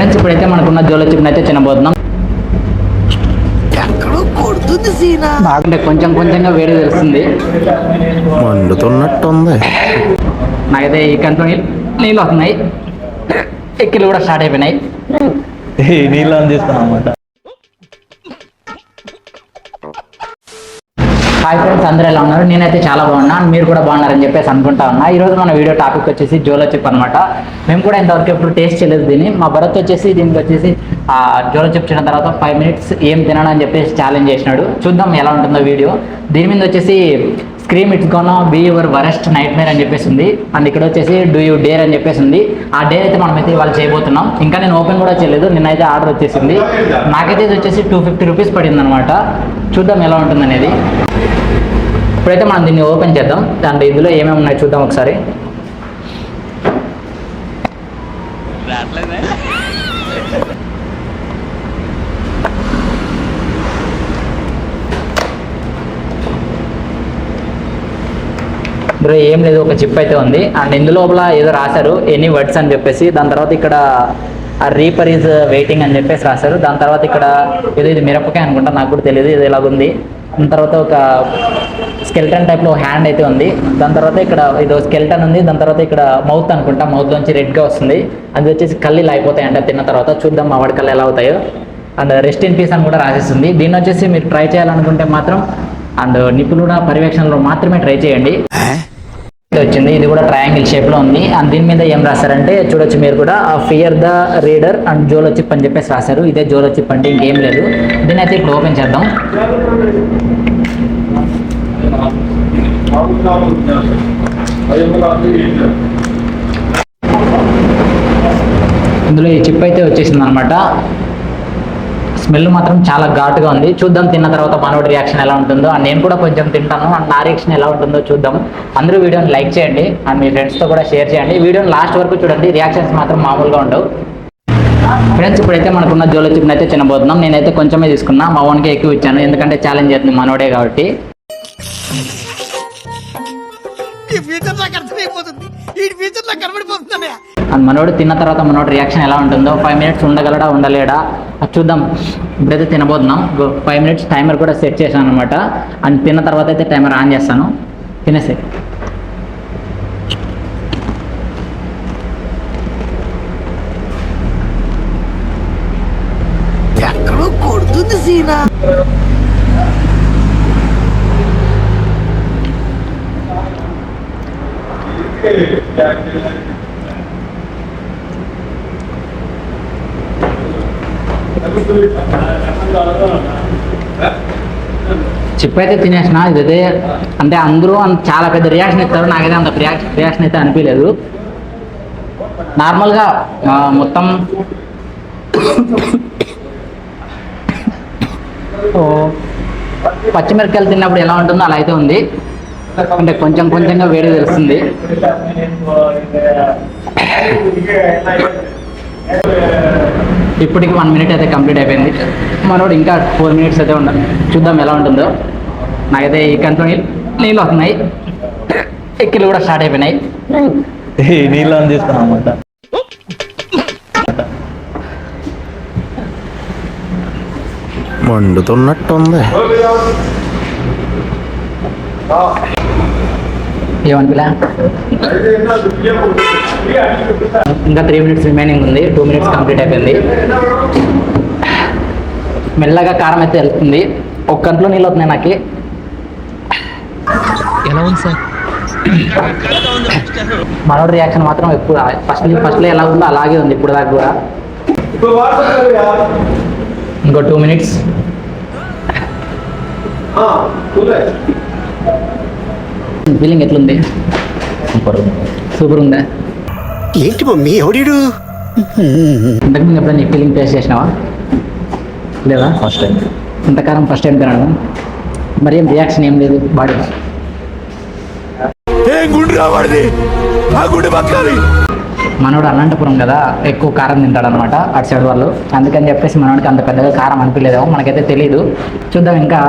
Friends ఇప్పుడైతే మనకున్న జోలో chicken అయితే తినబోతున్నాం. ఎక్కడో కొడుతుంది సీనా. బాగుంటే కొంచెం కొంచెంగా వేడి తెలుస్తుంది. మండుతున్నట్టుంది. నాకైతే ఈ కంట్లో నీళ్ళు నీళ్ళు వస్తున్నాయి. ఎక్కిలు కూడా స్టార్ట్ అయిపోయినాయి. నీళ్ళు చేసుకున్నాం అన్నమాట. హాయ్ ఫ్రెండ్స్ అందరూ ఎలా ఉన్నారు? నేనైతే చాలా బాగున్నాను మీరు కూడా బాగున్నారని చెప్పేసి అనుకుంటా ఉన్నా. ఈరోజు మన వీడియో టాపిక్ వచ్చేసి జోలో చిప్ అనమాట మేము కూడా ఇంతవరకు ఎప్పుడు టేస్ట్ చేయలేదు దీన్ని. మా భరత్ వచ్చేసి దీనికి వచ్చేసి జోలో చిప్ తిన్న తర్వాత ఫైవ్ మినిట్స్ ఏం తినడం అని చెప్పేసి ఛాలెంజ్ చేసినాడు. చూద్దాం ఎలా ఉంటుందో వీడియో. దీని మీద వచ్చేసి scream it's gonna be your worst nightmare అని చెప్పేసి ఉంది. అండ్ ఇక్కడ వచ్చేసి డూ యూ డేర్ అని చెప్పేసి ఉంది. ఆ డేర్ అయితే మనమైతే ఇవాళ చేయబోతున్నాం. ఇంకా నేను ఓపెన్ కూడా చేయలేదు. నిన్నైతే ఆర్డర్ వచ్చేసింది. నాకైతే ఇది వచ్చేసి టూ ఫిఫ్టీ రూపీస్ పడింది అనమాట చూద్దాం ఎలా ఉంటుంది అనేది. ఇప్పుడైతే మనం దీన్ని ఓపెన్ చేద్దాం. అండ్ ఇందులో ఏమేమి ఉన్నాయో చూద్దాం ఒకసారి. ఇందులో ఏం లేదు ఒక చిప్ అయితే ఉంది. అండ్ ఇందు లోపల ఏదో రాశారు ఎనీ వర్డ్స్ అని చెప్పేసి. దాని తర్వాత ఇక్కడ ఆ రీపర్ ఈజ్ వెయిటింగ్ అని చెప్పేసి రాశారు. దాని తర్వాత ఇక్కడ ఏదో ఇది మిరపకాయ అనుకుంటా నాకు కూడా తెలియదు ఇది ఇలాగుంది దాని తర్వాత ఒక స్కెల్టన్ టైప్లో హ్యాండ్ అయితే ఉంది. దాని తర్వాత ఇక్కడ ఇది స్కెల్టన్ ఉంది. దాని తర్వాత ఇక్కడ మౌత్ అనుకుంటా మౌత్ నుంచి రెడ్గా వస్తుంది. అది వచ్చేసి కళ్ళు ఇలా అయిపోతాయి తిన్న తర్వాత. చూద్దాం మా వాడి కళ్ళు ఎలా అవుతాయో. అండ్ రెస్ట్ ఇన్ పీస్ అని కూడా రాసేస్తుంది. దీన్ని వచ్చేసి మీరు ట్రై చేయాలనుకుంటే మాత్రం అండ్ నిపుణుల పర్యవేక్షణలో మాత్రమే ట్రై చేయండి. వచ్చింది. ఇది కూడా ట్రయాంగిల్ షేప్లో ఉంది. అండ్ దీని మీద ఏం రాశారంటే చూడొచ్చు మీరు కూడా fear the reader and Jolo chip అని చెప్పేసి రాశారు. ఇదే జోలో చిప్ అంటే ఇంకేం లేదు. దీని అయితే ఇప్పుడు ఓపెన్ చేద్దాం. ఇందులో ఈ చిప్ అయితే వచ్చేసింది అనమాట స్మెల్ మాత్రం చాలా ఘాటుగా ఉంది. చూద్దాం తిన్న తర్వాత మనోడి రియాక్షన్ ఎలా ఉంటుందో. అండ్ నేను కూడా కొంచెం తింటాను. అండ్ నా రియాక్షన్ ఎలా ఉంటుందో చూద్దాం. అందరూ వీడియోని లైక్ చేయండి. అండ్ మీ ఫ్రెండ్స్తో కూడా షేర్ చేయండి. వీడియోని లాస్ట్ వరకు చూడండి. రియాక్షన్స్ మాత్రం మామూలుగా ఉండవు. ఫ్రెండ్స్ ఇప్పుడైతే మనకున్న జోలో చికెన్ అయితే తినబోతున్నాం. నేనైతే కొంచెమే తీసుకున్నా. మా ఓన్కి ఎక్కువ ఇచ్చాను. ఎందుకంటే ఛాలెంజ్ చేస్తుంది మనోడే కాబట్టి. ఫ్యూచర్ నాకు అర్థమైపోతుంది. ఫ్యూచర్ అండ్ మనోడు తిన్న తర్వాత మనోడు రియాక్షన్ ఎలా ఉంటుందో ఫైవ్ మినిట్స్ ఉండగలడా ఉండలేడా అది చూద్దాం. ఇప్పుడైతే తినబోతున్నాం. ఫైవ్ మినిట్స్ టైమర్ కూడా సెట్ చేశాను అనమాట అండ్ తిన్న తర్వాత అయితే టైమర్ ఆన్ చేస్తాను. తినేసే ఎక్కడో కొడుతుంది సీనా. చిప్ అయితే తినేసిన ఇదైతే అంటే అందరూ అంత చాలా పెద్ద రియాక్షన్ ఇస్తారు. నాకైతే అంత రియాక్షన్ రియాక్షన్ అయితే అనిపించలేదు. నార్మల్గా మొత్తం ఓ, పచ్చిమిరపకాయలు తిన్నప్పుడు ఎలా ఉంటుందో అలా అయితే ఉంది. అంటే కొంచెం కొంచెంగా వేడి తెలుస్తుంది. ఇప్పటికి వన్ మినిట్ అయితే కంప్లీట్ అయిపోయింది. మనోడు ఇంకా ఫోర్ మినిట్స్ అయితే ఉండాలి చూద్దాం ఎలా ఉంటుందో. నాకైతే ఈ కంట్లో నీళ్ళు నీళ్ళు వస్తున్నాయి. ఎక్కిలు కూడా స్టార్ట్ అయిపోయినాయి. నీళ్ళు ఆన్ చేసుకున్నాం అన్నమాట. మండుతున్నట్టుంది. ఏమనిపిలా? ఇంకా త్రీ మినిట్స్ రిమైనింగ్ ఉంది. టూ మినిట్స్ కంప్లీట్ అయిపోయింది. మెల్లగా కారం అయితే వెళ్తుంది. ఒక గంటలో నీళ్ళు అవుతున్నాయి నాకు. ఎలా ఉంది సార్? మనోడి రియాక్షన్ మాత్రం ఎక్కువ. ఫస్ట్ ఫస్ట్లో ఎలా ఉందో అలాగే ఉంది ఇప్పుడు దాకా కూడా. ఇంకో టూ మినిట్స్ ఫీలింగ్ ఎట్లుంది? సూపర్. సూపర్ ఉందా? ఏంటి మమ్మీ ఎవడీడు? ఇంతకు ముందు ఎప్పుడైనా ఈ ఫీలింగ్ టేస్ట్ చేసినావా? లేదా? ఫస్ట్ టైం ఇంతకాలం ఫస్ట్ టైం తినడం. మరి ఏం రియాక్షన్ ఏం లేదు? బాడీ మనోడు అనంతపురం కదా ఎక్కువ కారం తింటాడు అనమాట అటు సైడ్ వాళ్ళు. అందుకని చెప్పేసి మనోడికి అంత పెద్దగా కారం అనిపించలేదేమో మనకైతే తెలియదు చూద్దాం ఇంకా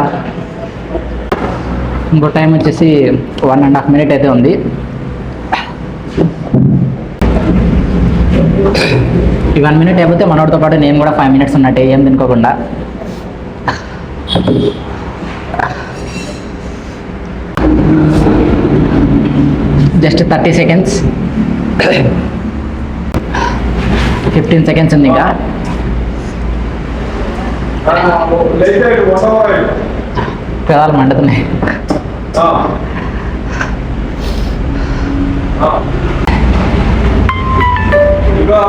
ఇంకో టైం వచ్చేసి వన్ అండ్ హాఫ్ మినిట్ అయితే ఉంది. ఈ వన్ మినిట్ అయిపోతే మనోడితో పాటు నేను కూడా ఫైవ్ మినిట్స్ ఉన్నట్టే ఏం తినుకోకుండా. Just thirty seconds fifteen seconds ఉంది ఇంకా. పెదాలు మండుతున్నాయి.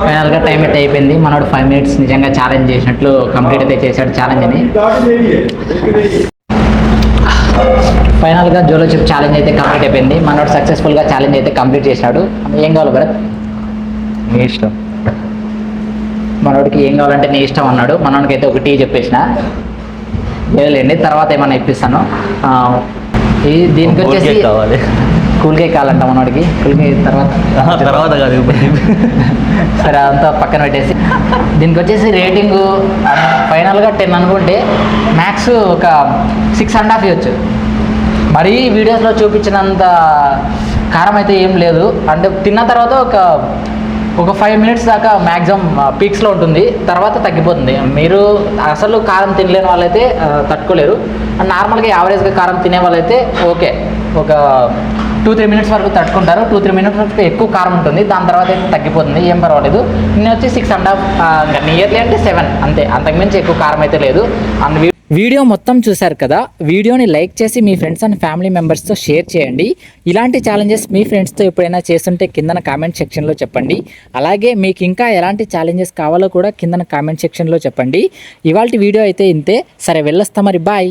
ఫైనల్గా టైం ఎట్ అయిపోయింది. మనోడు ఫైవ్ మినిట్స్ నిజంగా ఛాలెంజ్ చేసినట్లు కంప్లీట్ అయితే చేశాడు ఛాలెంజ్ అని ఫైనల్గా జోలో చిప్ ఛాలెంజ్ అయితే కంప్లీట్ అయిపోయింది. మనోడు సక్సెస్ఫుల్గా ఛాలెంజ్ అయితే కంప్లీట్ చేసినాడు ఏం కావాలి భరత్? మీ ఇష్టం. మనోడికి ఏం కావాలంటే నీ ఇష్టం అన్నాడు. మనోడికి అయితే ఒక టీ చెప్పేసిన. లేదండి తర్వాత ఏమన్నా ఇప్పిస్తాను. దీనికి వచ్చేసి కావాలి. కూల్ కేక్ కావాలంట మనోడికి. కూల్ కేక్ తర్వాత. తర్వాత కాదు. సరే అదంతా పక్కన పెట్టేసి. దీనికి వచ్చేసి రేటింగ్ ఫైనల్గా టెన్ అనుకుంటే మ్యాక్స్ ఒక సిక్స్ అండ్ హాఫ్ ఇవ్వచ్చు. మరీ వీడియోస్లో చూపించినంత కారం అయితే ఏం లేదు. అంటే తిన్న తర్వాత ఒక ఒక ఫైవ్ మినిట్స్ దాకా మ్యాక్సిమం పీక్స్లో ఉంటుంది. తర్వాత తగ్గిపోతుంది. మీరు అసలు కారం తినలేని వాళ్ళైతే తట్టుకోలేరు. అండ్ నార్మల్గా యావరేజ్గా కారం తినే వాళ్ళైతే ఓకే. ఒక టూ త్రీ మినిట్స్ వరకు తట్టుకుంటారు. టూ త్రీ మినిట్స్ వరకు ఎక్కువ కారం ఉంటుంది. దాని తర్వాత అయితే తగ్గిపోతుంది? ఏం పర్వాలేదు. నేను వచ్చి సిక్స్ అండ్ హాఫ్ నియర్లీ అంటే సెవెన్ అంతే. అంతకుమించి ఎక్కువ కారం అయితే లేదు. అండ్ వీడియో మొత్తం చూశారు కదా వీడియోని లైక్ చేసి మీ ఫ్రెండ్స్ అండ్ ఫ్యామిలీ మెంబర్స్తో షేర్ చేయండి. ఇలాంటి ఛాలెంజెస్ మీ ఫ్రెండ్స్తో ఎప్పుడైనా చేస్తుంటే కిందన కామెంట్ సెక్షన్లో చెప్పండి. అలాగే మీకు ఇంకా ఎలాంటి ఛాలెంజెస్ కావాలో కూడా కిందన కామెంట్ సెక్షన్లో చెప్పండి. ఇవాళ వీడియో అయితే ఇంతే. సరే వెళ్ళొస్తా మరి. బాయ్